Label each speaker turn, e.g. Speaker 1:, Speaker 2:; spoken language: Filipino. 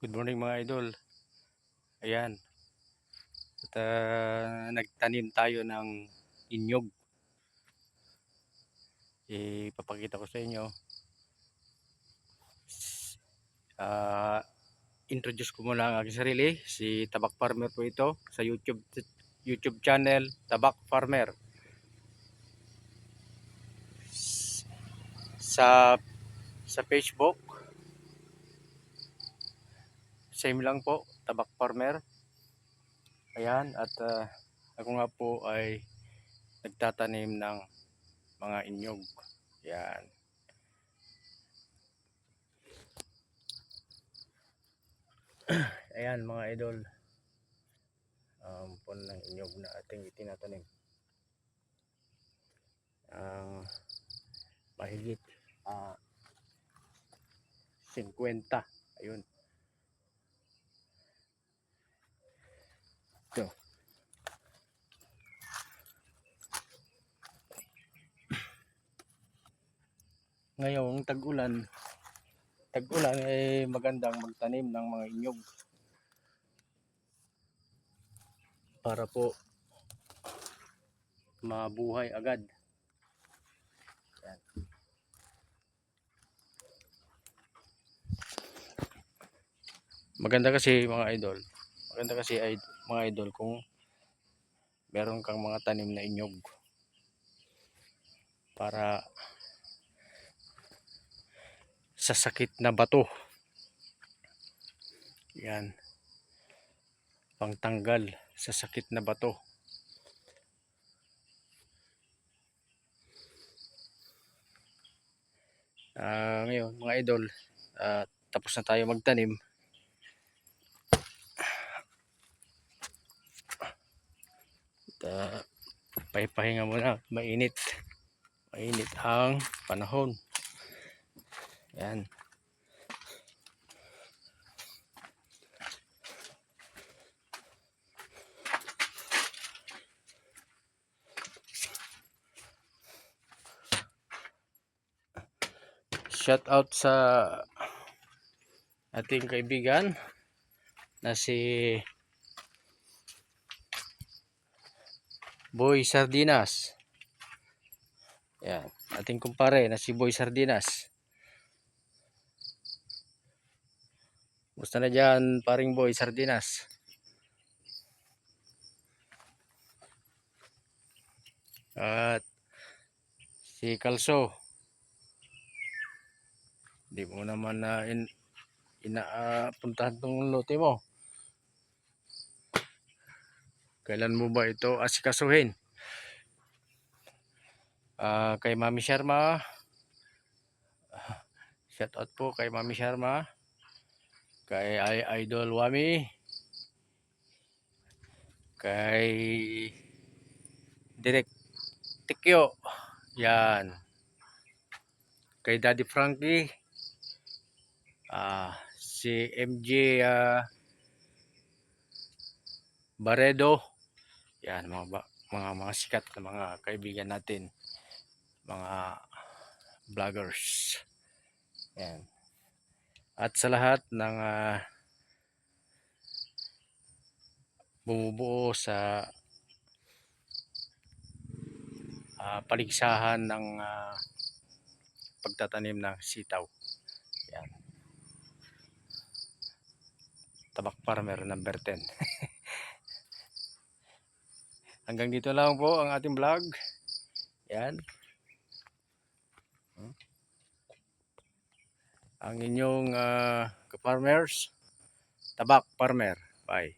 Speaker 1: Good morning mga idol. Ayan. At ah, nagtanim tayo ng inyog. Ipapakita ko sa inyo. Ah, introduce ko muna ang aking sarili. Si Tabak Farmer po ito sa YouTube YouTube channel Tabak Farmer. Sa sa Facebook same lang po, Tabak Farmer. Ayan, at ah, ako nga po ay nagtatanim ng mga inyog. Yan. Ayan mga idol. Um, po ng inyog na ating itinatanim. Ang mahigit ah 50. Ayun. Ito. Ngayong tag-ulan, tag-ulan ay magandang magtanim ng mga inyog. Para po mabuhay agad. Maganda kasi mga idol. Maganda kasi mga idol kung meron kang mga tanim na inyog para sa sakit na bato. Yan. Pangtanggal sa sakit na bato. Ah, ngayon mga idol, ah, tapos na tayo magtanim. At, ah, pahipahinga muna, mainit. Mainit ang panahon. Yan. Shout out sa ating kaibigan na si Boy Sardinas. Yan, ating kumpare na si Boy Sardinas. Gusto na dyan, paring Boy Sardinas. At si Kalso. Hindi mo naman na in, inaapuntahan tong lote mo. Kailan mo ba ito asikasuhin? Ah, kay Mami Sharma. Shout out po kay Mami Sharma. Kay Idol Wami. Kay Direk Tikyo. Yan. Kay Daddy Frankie. Ah, si MJ ah, Baredo. Yan mga ba, mga mga sikat na mga kaibigan natin. Mga vloggers. Yan. At sa lahat ng ah, bumubuo sa ah, paligsahan ng ah, pagtatanim ng sitaw. Yan. Tabak Farmer number 10. Hanggang dito lang po ang ating vlog. Yan. Hmm. Ang inyong ah, ka-farmers, Tabak Farmer. Bye.